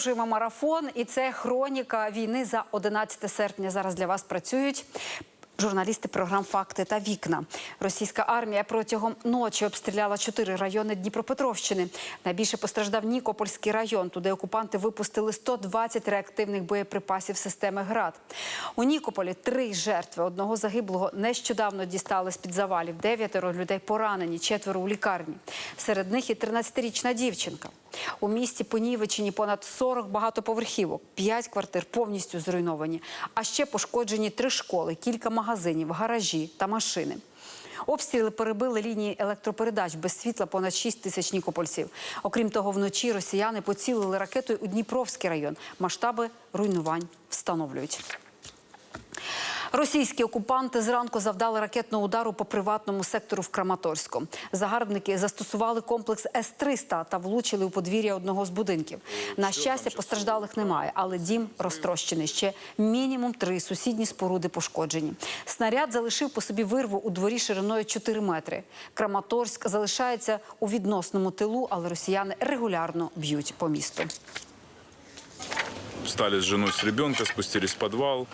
Продовжуємо марафон, і це хроніка війни за 11 серпня. Зараз для вас працюють. Журналісти програм Факти та вікна. Російська армія протягом ночі обстріляла чотири райони Дніпропетровщини. Найбільше постраждав Нікопольський район. Туди окупанти випустили 120 реактивних боєприпасів системи ГРАД. У Нікополі три жертви. Одного загиблого нещодавно дістали з під завалів. Дев'ятеро людей поранені, четверо у лікарні. Серед них і 13-річна дівчинка. У місті Понівечині понад 40 багатоповерхівок, 5 квартир повністю зруйновані. А ще пошкоджені три школи, кілька магазинів, гаражі та машини. Обстріли перебили лінії електропередач без світла понад 6 тисяч нікопольців. Окрім того, вночі росіяни поцілили ракетою у Дніпровський район. Масштаби руйнувань встановлюють. Російські окупанти зранку завдали ракетного удару по приватному сектору в Краматорську. Загарбники застосували комплекс С-300 та влучили у подвір'я одного з будинків. На щастя, постраждалих немає, але дім розтрощений. Ще мінімум три сусідні споруди пошкоджені. Снаряд залишив по собі вирву у дворі шириною 4 метри. Краматорськ залишається у відносному тилу, але росіяни регулярно б'ють по місту. Встали с женой, с ребенка, спустились в подвал.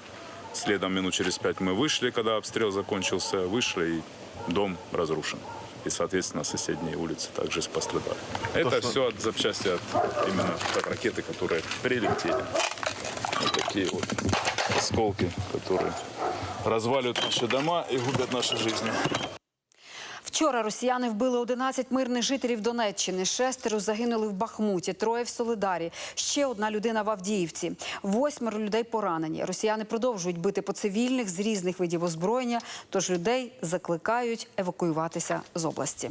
Следом минут через пять мы вышли, когда обстрел закончился. Вышли, и дом разрушен. И, соответственно, соседние улицы также пострадали. Это все от запчасти от именно от ракеты, которые прилетели. Вот такие вот осколки, которые разваливают наши дома и губят наши жизни. Вчора росіяни вбили 11 мирних жителів Донеччини. Шестеро загинули в Бахмуті, троє в Солидарі. Ще одна людина в Авдіївці. Восьмеро людей поранені. Росіяни продовжують бити по цивільних з різних видів озброєння. Тож людей закликають евакуюватися з області.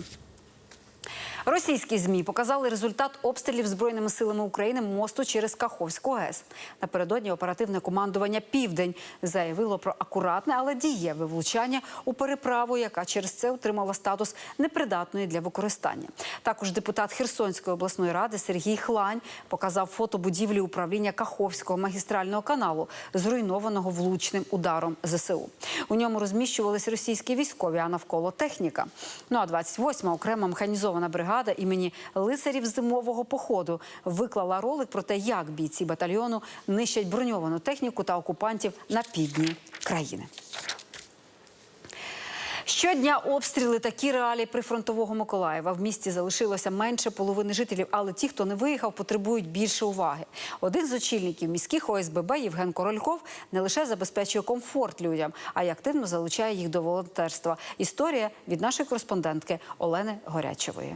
Російські змі показали результат обстрілів збройними силами України мосту через Каховську ГЕС. Напередодні оперативне командування Південь заявило про акуратне, але дієве влучання у переправу, яка через це отримала статус непридатної для використання. Також депутат Херсонської обласної ради Сергій Хлань показав фото будівлі управління Каховського магістрального каналу, зруйнованого влучним ударом ЗСУ. У ньому розміщувались російські військові, а навколо техніка. Ну а 28-ма окрема механізована бригада імені лицарів зимового походу виклала ролик про те, як бійці батальйону нищать броньовану техніку та окупантів на півдні країни. Щодня обстріли такі реалії прифронтового Миколаєва. В місті залишилося менше половини жителів, але ті, хто не виїхав, потребують більше уваги. Один з очільників міських ОСББ Євген Корольков не лише забезпечує комфорт людям, а й активно залучає їх до волонтерства. Історія від нашої кореспондентки Олени Горячевої.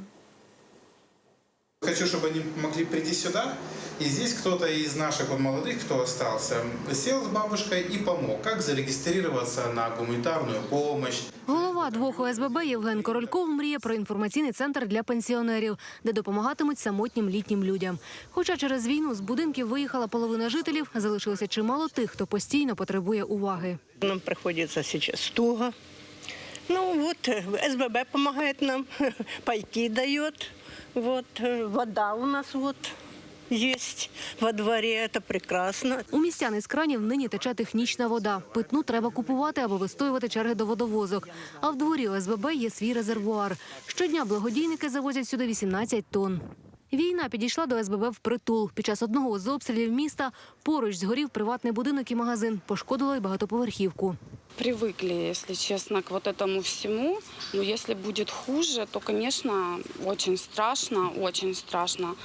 Хочу, чтобы они могли прийти сюда, и здесь кто-то из наших вот молодых, кто остался, сел с бабушкой и помог, как зарегистрироваться на гуманитарную помощь, Голова двох ОСББ Євген Корольков мріє про інформаційний центр для пенсіонерів, де допомагатимуть самотнім літнім людям. Хоча через війну з будинків виїхала половина жителів, залишилося чимало тих, хто постійно потребує уваги. Нам приходится сейчас туго. Ну вот, э, СББ помогает нам, пайки дает. Вот, э, вода у нас вот Єсть во дворі, це прекрасно. У містян із кранів нині тече технічна вода. Питну треба купувати або вистоювати черги до водовозок. А в дворі ОСББ є свій резервуар. Щодня благодійники завозять сюди 18 тонн. Війна підійшла до СББ впритул. Під час одного з обстрілів міста поруч згорів приватний будинок і магазин. Пошкодило й багатоповерхівку. Привикли, если честно, к вот этому всему. Но если будет хуже, то, конечно, очень страшно, очень страшно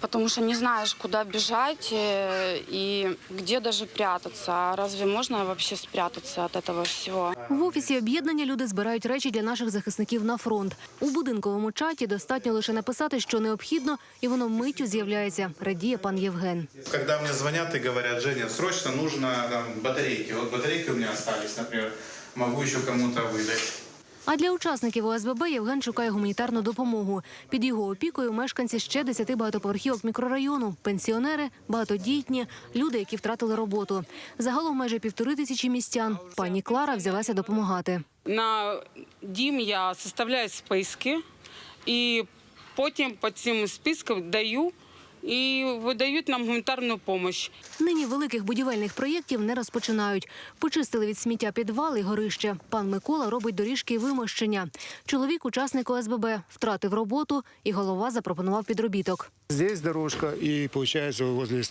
Потому что не знаешь, куда бежать э, и где даже прятаться. А Разве можно вообще спрятаться от этого всего? В офісі об'єднання люди збирають речі для наших захисників на фронт. У будинковому чаті достатньо лише написати, що необхідно, і воно миттю з'являється. Радіє пан Євген. Когда мне звонят и говорят, Женя, срочно нужно там, батарейки. Вот батарейки у меня остались, например, могу еще кому-то выдать. А для учасників ОСББ Євген шукає гуманітарну допомогу. Під його опікою мешканці ще десяти багатоповерхівок мікрорайону, пенсіонери, багатодітні, люди, які втратили роботу. Загалом майже півтори тисячі містян. Пані Клара взялася допомагати. На дім я составляю списки і потім по цим спискам даю і видають нам гуманітарну допомогу. Нині великих будівельних проєктів не розпочинають. Почистили від сміття підвали і горище. Пан Микола робить доріжки вимощення. Чоловік, учасник ОСББ, втратив роботу, і голова запропонував підробіток. Здесь дорожка, и получается возле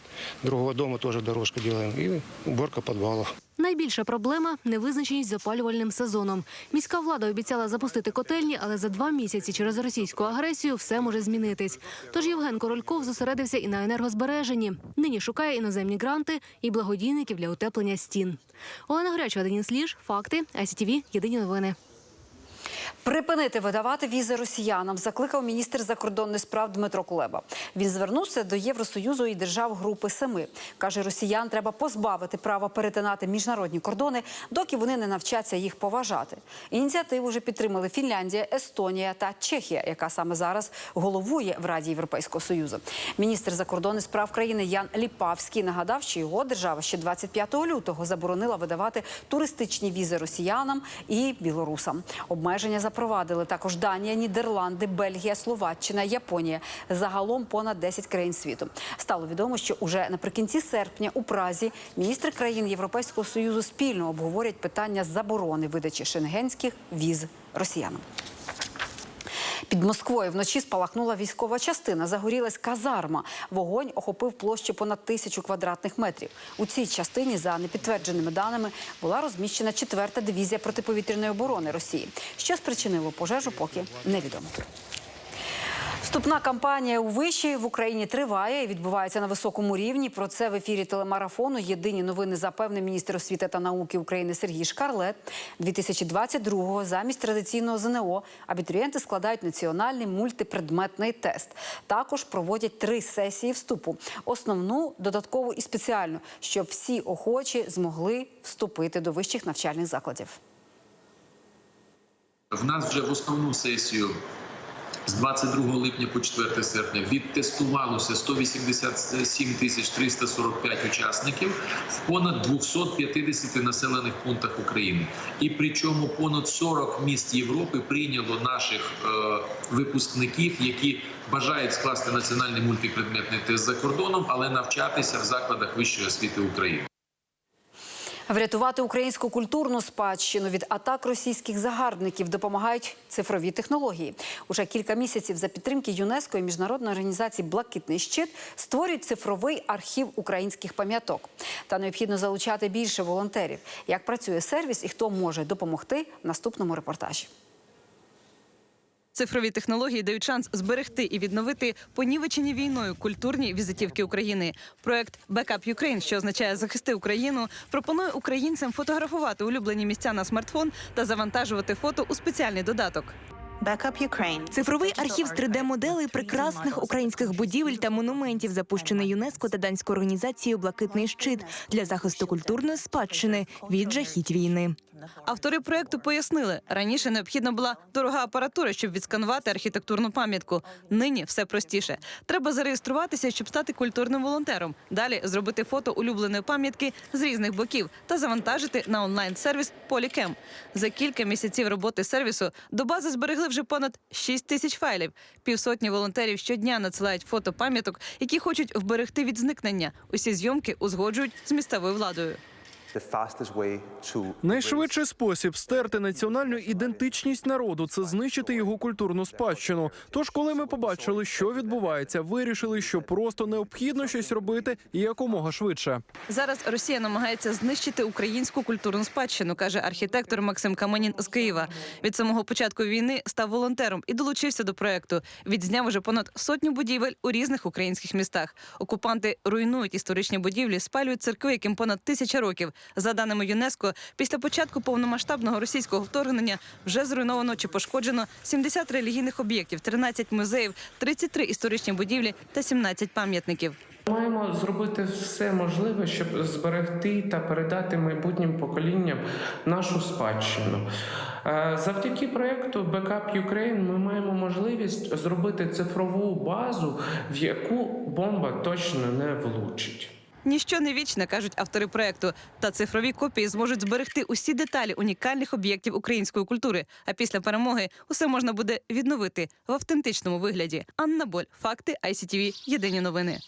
другого дома тоже дорожка делаем, и уборка подвалов. Найбільша проблема невизначеність з опалювальним сезоном. Міська влада обіцяла запустити котельні, але за два місяці через російську агресію все може змінитись. Тож Євген Корольков зосередився і на енергозбереженні. Нині шукає іноземні гранти і благодійників для утеплення стін. Олена Греча, Денис Ліж, факти, ICTV, єдині новини. Припинити видавати візи росіянам закликав міністр закордонних справ Дмитро Кулеба. Він звернувся до Євросоюзу і держав Групи Семи. Каже, росіян треба позбавити права перетинати міжнародні кордони, доки вони не навчаться їх поважати. Ініціативу вже підтримали Фінляндія, Естонія та Чехія, яка саме зараз головує в Раді Європейського союзу. Міністр закордонних справ країни Ян Ліпавський нагадав, що його держава ще 25 лютого заборонила видавати туристичні візи росіянам і білорусам. Обмеження запровадили також Данія, Нідерланди, Бельгія, Словаччина, Японія. Загалом понад 10 країн світу. Стало відомо, що уже наприкінці серпня у Празі міністри країн Європейського союзу спільно обговорять питання заборони видачі шенгенських віз росіянам. Під Москвою вночі спалахнула військова частина. Загорілась казарма. Вогонь охопив площу понад тисячу квадратних метрів. У цій частині, за непідтвердженими даними, була розміщена четверта дивізія протиповітряної оборони Росії. Що спричинило пожежу, поки невідомо. Вступна кампанія у виші в Україні триває і відбувається на високому рівні. Про це в ефірі телемарафону. Єдині новини запевнив міністр освіти та науки України Сергій Шкарлет. 2022-го замість традиційного ЗНО абітурієнти складають національний мультипредметний тест. Також проводять три сесії вступу: основну, додаткову і спеціальну, щоб всі охочі змогли вступити до вищих навчальних закладів. В нас вже в основну сесію з 22 липня по 4 серпня відтестувалося 187 тисяч 345 учасників в понад 250 населених пунктах України. І причому понад 40 міст Європи прийняло наших е, випускників, які бажають скласти національний мультипредметний тест за кордоном, але навчатися в закладах вищої освіти України. Врятувати українську культурну спадщину від атак російських загарбників допомагають цифрові технології. Уже кілька місяців за підтримки ЮНЕСКО і міжнародної організації Блакитний щит створюють цифровий архів українських пам'яток. Та необхідно залучати більше волонтерів. Як працює сервіс і хто може допомогти в наступному репортажі. Цифрові технології дають шанс зберегти і відновити понівечені війною культурні візитівки України. Проект Backup Ukraine, що означає захисти Україну, пропонує українцям фотографувати улюблені місця на смартфон та завантажувати фото у спеціальний додаток. Цифровий архів з 3D-моделей прекрасних українських будівель та монументів, запущений ЮНЕСКО та данською організацією Блакитний щит для захисту культурної спадщини від жахіть війни. Автори проекту пояснили, раніше необхідна була дорога апаратура, щоб відсканувати архітектурну пам'ятку. Нині все простіше. Треба зареєструватися, щоб стати культурним волонтером. Далі зробити фото улюбленої пам'ятки з різних боків та завантажити на онлайн-сервіс Полікем. За кілька місяців роботи сервісу до бази зберегли вже понад 6 тисяч файлів. Півсотні волонтерів щодня надсилають фото пам'яток, які хочуть вберегти від зникнення. Усі зйомки узгоджують з місцевою владою. Найшвидший спосіб стерти національну ідентичність народу це знищити його культурну спадщину. Тож, коли ми побачили, що відбувається, вирішили, що просто необхідно щось робити і якомога швидше. Зараз Росія намагається знищити українську культурну спадщину, каже архітектор Максим Каменін з Києва. Від самого початку війни став волонтером і долучився до проекту. Відзняв уже понад сотню будівель у різних українських містах. Окупанти руйнують історичні будівлі, спалюють церкви, яким понад тисяча років. За даними ЮНЕСКО, після початку повномасштабного російського вторгнення вже зруйновано чи пошкоджено 70 релігійних об'єктів, 13 музеїв, 33 історичні будівлі та 17 пам'ятників. Маємо зробити все можливе, щоб зберегти та передати майбутнім поколінням нашу спадщину. Е, Завдяки проєкту Backup Ukraine ми маємо можливість зробити цифрову базу, в яку бомба точно не влучить. Ніщо не вічне, кажуть автори проекту. Та цифрові копії зможуть зберегти усі деталі унікальних об'єктів української культури. А після перемоги усе можна буде відновити в автентичному вигляді. Анна Боль, факти ICTV, Єдині новини.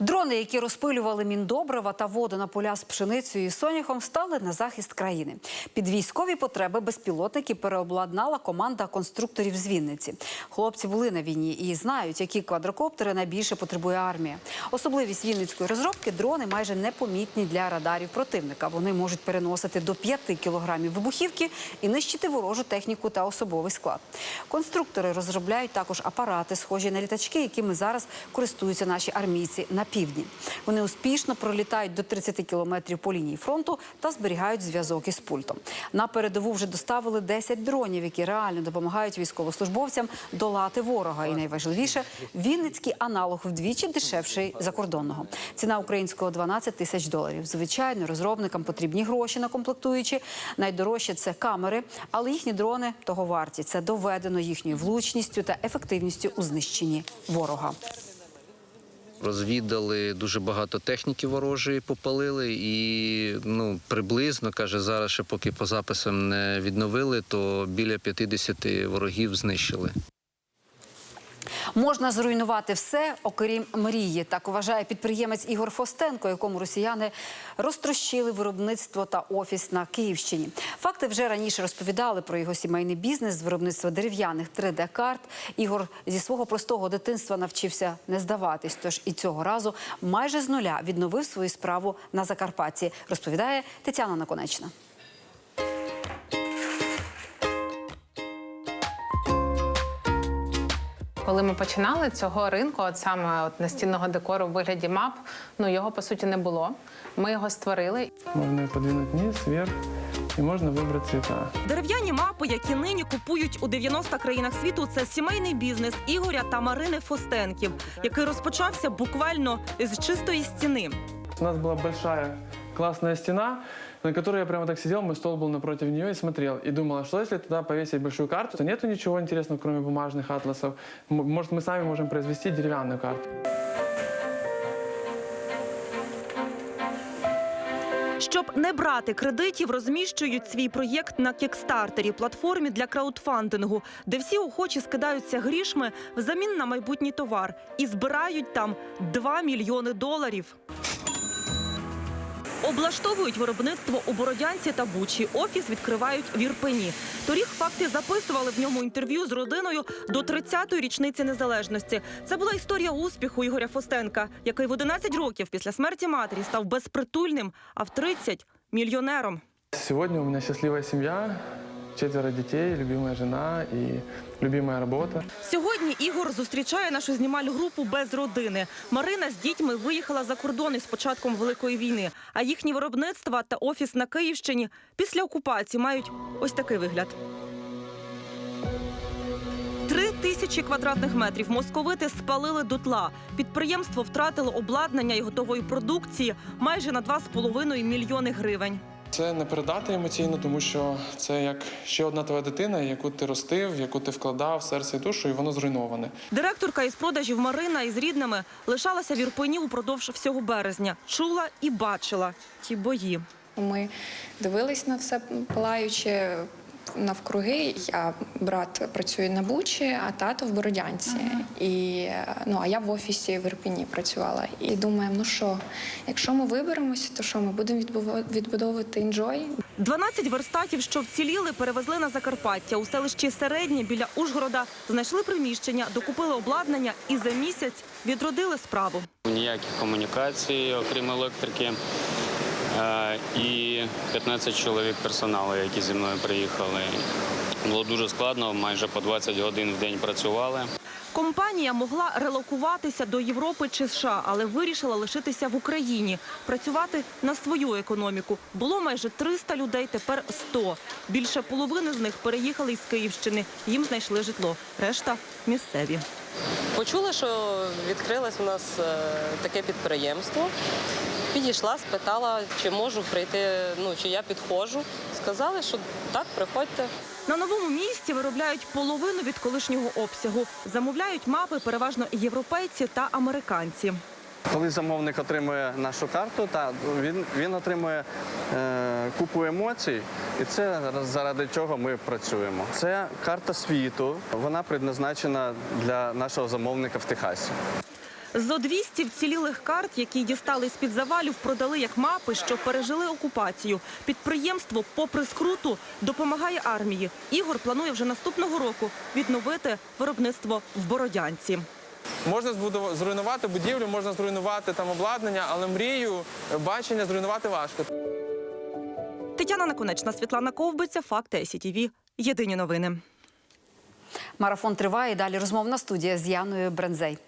Дрони, які розпилювали міндобрива та воду на поля з пшеницею і соняхом, стали на захист країни. Під військові потреби безпілотники переобладнала команда конструкторів з Вінниці. Хлопці були на війні і знають, які квадрокоптери найбільше потребує армія. Особливість вінницької розробки дрони майже непомітні для радарів противника. Вони можуть переносити до 5 кілограмів вибухівки і нищити ворожу техніку та особовий склад. Конструктори розробляють також апарати, схожі на літачки, якими зараз користуються наші армійці на півдні. Вони успішно пролітають до 30 кілометрів по лінії фронту та зберігають зв'язок із пультом. На передову вже доставили 10 дронів, які реально допомагають військовослужбовцям долати ворога. І найважливіше вінницький аналог вдвічі дешевший закордонного. Ціна українського 12 тисяч доларів. Звичайно, розробникам потрібні гроші на комплектуючі. Найдорожче це камери, але їхні дрони того варті. Це доведено їхньою влучністю та ефективністю у знищенні ворога. Розвідали дуже багато техніки ворожої, попалили, і ну приблизно каже, зараз ще поки по записам не відновили, то біля 50 ворогів знищили. Можна зруйнувати все, окрім мрії. Так вважає підприємець Ігор Фостенко, якому росіяни розтрощили виробництво та офіс на Київщині. Факти вже раніше розповідали про його сімейний бізнес з виробництва дерев'яних 3D-карт. Ігор зі свого простого дитинства навчився не здаватись. Тож і цього разу майже з нуля відновив свою справу на Закарпатті. Розповідає Тетяна Наконечна. Коли ми починали цього ринку, от саме от настінного декору в вигляді мап, ну його по суті не було. Ми його створили. Можна подвинути ніс, вверх, і можна вибрати цвіта. Дерев'яні мапи, які нині купують у 90 країнах світу, це сімейний бізнес Ігоря та Марини Фостенків, який розпочався буквально з чистої стіни У нас была большая классная стена, на которой я прямо так сидел, мой стол был напротив нее и смотрел. И думал, а что если туда повесить большую карту, то нету ничего интересного, кроме бумажных атласов. М- Может, мы сами можем произвести деревянную карту. Щоб не брати кредитів, розміщують свій проєкт на кікстартері, платформі для краудфандингу, де всі охочі скидаються грішми взамін на майбутній товар і збирають там 2 мільйони доларів. Облаштовують виробництво у Бородянці та Бучі. Офіс відкривають в Ірпені. Торік факти записували в ньому інтерв'ю з родиною до 30-ї річниці незалежності. Це була історія успіху Ігоря Фостенка, який в 11 років після смерті матері став безпритульним, а в 30 – мільйонером. Сьогодні у мене щаслива семья, четверо детей, любимая жена и любимая работа. Сьогодні Ігор зустрічає нашу знімальну групу без родини. Марина з дітьми виїхала за кордон із початком Великої війни. А їхні виробництва та офіс на Київщині після окупації мають ось такий вигляд. Три тисячі квадратних метрів московити спалили дотла. Підприємство втратило обладнання і готової продукції майже на 2,5 мільйони гривень. Це не передати емоційно, тому що це як ще одна твоя дитина, яку ти ростив, яку ти вкладав серце і душу, і воно зруйноване. Директорка із продажів Марина із рідними лишалася в Ірпені упродовж всього березня. Чула і бачила ті бої. Ми дивились на все палаюче навкруги. Я брат працює на Бучі, а тато в Бородянці. І ну а я в офісі в Ірпені працювала. І думаємо, ну що, якщо ми виберемося, то що ми будемо відбудовувати інджой? 12 верстатів, що вціліли, перевезли на Закарпаття. У селищі Середнє біля Ужгорода знайшли приміщення, докупили обладнання і за місяць відродили справу. Ніяких комунікацій, окрім електрики. І 15 чоловік персоналу, які зі мною приїхали. Було дуже складно, майже по 20 годин в день працювали. Компанія могла релокуватися до Європи чи США, але вирішила лишитися в Україні, працювати на свою економіку. Було майже 300 людей, тепер 100. Більше половини з них переїхали із Київщини. Їм знайшли житло. Решта місцеві. Почула, що відкрилось у нас е, таке підприємство. Підійшла, спитала, чи можу прийти, ну чи я підходжу. Сказали, що так, приходьте. На новому місці виробляють половину від колишнього обсягу. Замовляють мапи переважно європейці та американці. Коли замовник отримує нашу карту, та він, він отримує е, купу емоцій, і це заради чого ми працюємо. Це карта світу. Вона предназначена для нашого замовника в Техасі. Зо 200 вцілілих карт, які дістали з-під завалів, продали як мапи, що пережили окупацію. Підприємство, попри скруту, допомагає армії. Ігор планує вже наступного року відновити виробництво в Бородянці. Можна зруйнувати будівлю, можна зруйнувати там обладнання, але мрію, бачення зруйнувати важко. Тетяна Наконечна, Світлана Ковбиця, Факти СІТІВІ. Єдині новини. Марафон триває. Далі розмовна студія з Яною Брензей.